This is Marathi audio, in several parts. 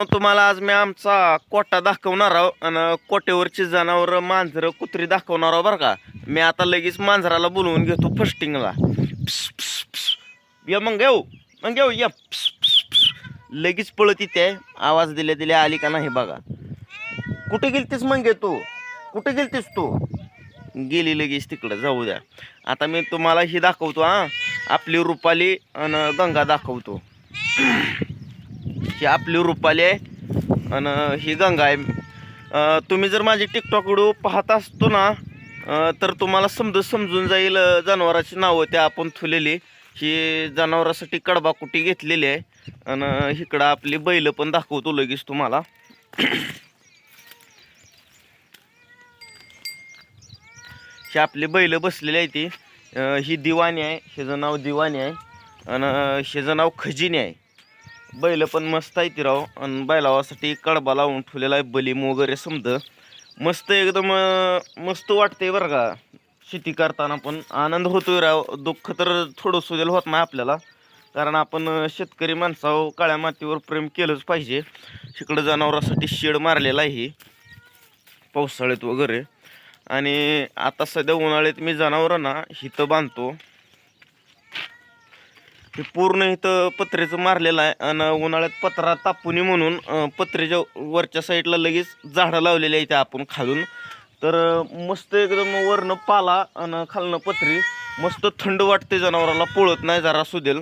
तुम्हाला आज मी आमचा कोटा दाखवणार आहो आणि कोट्यावरची जनावर मांजर कुत्री दाखवणार आहो बरं का. मी आता लगेच मांजराला बोलवून घेतो फस्टिंगला. या मग येऊ मग येऊ या. लगेच पळत इथे आवाज दिल्या दिले आली का नाही बघा. कुठे गेलतीस मग तू? कुठे गेलतीस तू? गेली लगेच तिकडं जाऊ द्या. आता मी तुम्हाला ही दाखवतो हां. आपली रुपाली आणि गंगा दाखवतो. ही आपली रुपाली आहे. आणि ही गंगा आहे. तुम्ही जर माझे टिकटॉक व्हिडिओ पाहत असतो ना तर तुम्हाला समज समजून जाईल जनावराची नावं त्या आपण थुलेली ही जनावरासाठी कडबाकुटी घेतलेली आहे. आणि इकडं आपली बैल पण दाखवतो लगेच तुम्हाला. ही आपली बैल बसलेली आहे ती. ही दिवाणी आहे. हिचं नाव दिवाणी आहे. आणि हिचं नाव खजिनी आहे. बैल पण मस्त आहे ती राव. आणि बैलावासाठी कडबा लावून ठेवलेला आहे बलीम वगैरे समज मस्त एकदम मस्त वाटते बरं का. शेती करताना पण आनंद होतोय राव. दुःख तर थोडं सुदेल होत नाही आपल्याला. कारण आपण शेतकरी माणसावर काळ्या मातीवर प्रेम केलंच पाहिजे. तिकडं जनावरासाठी शेड मारलेला आहे. पावसाळ्यात वगैरे. आणि आता सध्या उन्हाळ्यात मी जनावरांना हिथं बांधतो. हे पूर्ण इथं पत्रेचं मारलेलं आहे आणि उन्हाळ्यात पत्रा तापुनी म्हणून पत्र्याच्या पत्रेच्या वरच्या साईडला लगेच झाडं लावलेली आहे इथे आपण खालून. तर मस्त एकदम वरनं पाला आणि खालनं पत्री. मस्त थंड वाटते जनावराला पोळत नाही जरा सुदेल.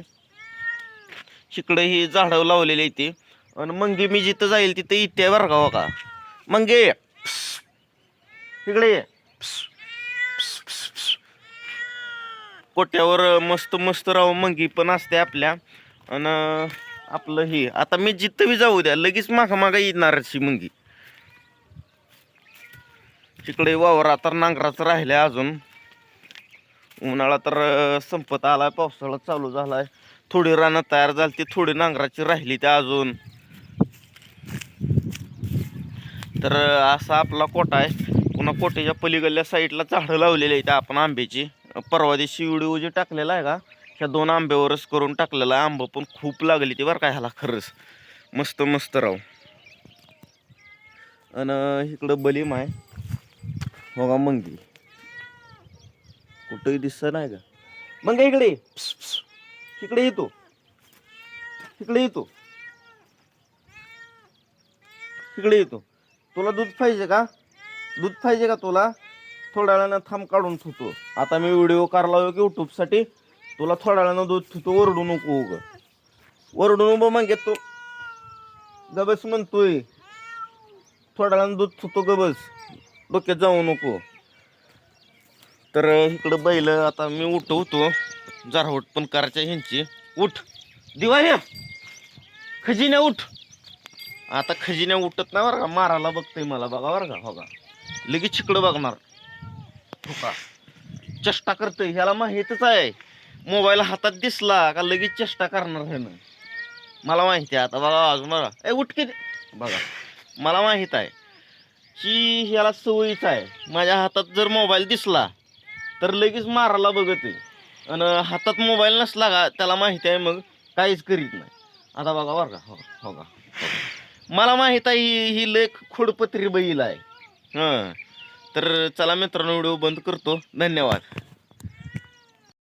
तिकडं ही झाडं लावलेली आहे ती. आणि मंगे मी जिथं जाईल तिथं इथे बरं का हो का? मंगे! इकडे ये कोट्यावर मस्त मस्त राव मंगी पण असते आपल्या. आणि आपलं ही आता मी जिथं बी जाऊ द्या लगेच मागा मागा येणारची मंगी. तिकडे वावर आता नांगराचं राहिले अजून. उन्हाळा तर संपत आलाय पावसाळा चालू झालाय. थोडी रानं तयार झाली ती थोडी नांगराची राहिली त्या अजून. तर असा आपला कोटा आहे. पुन्हा कोट्याच्या पलीकडल्या साईडला झाडं लावलेली आहेत आपण आंब्याची. परवा दिवशी व्हिडिओ जे टाकलेला आहे का ह्या दोन आंब्यावरच करून टाकलेला आहे. आंबं पण खूप लागली ती बरं काय ह्याला खरंच. मस्त मस्त राव. आणि इकडं बलीम आहे. हो बघा मंगी? कुठंही दिसत नाही का? मग इकडे ये. इकडे येतो इकडे येतो इकडे येतो तुला दूध पाहिजे का? दूध पाहिजे का तुला? थोड्या वेळानं थांब काढून ठेवतो. आता मी व्हिडिओ काढला की यूट्यूबसाठी तुला थोड्या वेळानं दूध ठेवतो ओरडू नको उग. ओरडू नको मग तू गबस म्हणतोय. थोड्या वेळानं दूध ठेवतो गबस. डोक्यात जाऊ नको. तर इकडं बैल आता मी उठवतो. जारवट पण करायच्या ह्यांची. उठ. दिवाळी खजिन्या उठ. आता खजिन्या उठत नाही बरं का. मारायला बघतोय मला बघा बरं का. हो का. लगेच चिकडं बघणार. हो का चेष्टा करतोय ह्याला माहीतच आहे. मोबाईल हातात दिसला का लगेच चेष्टा करणार ह्यानं मला माहिती आहे आता बघा अजून बघा. ए उठके बघा मला माहीत आहे. की ह्याला सवयीच आहे. माझ्या हातात जर मोबाईल दिसला तर लगेच मारायला बघत आहे. आणि हातात मोबाईल नसला का त्याला माहिती आहे मग काहीच करीत नाही. आता बघा बरं का हो हो का हो का. मला माहीत आहे ही ही लेख खोडपत्री बैल आहे. हां. तर चला मित्रांनो व्हिडिओ बंद करतो. धन्यवाद.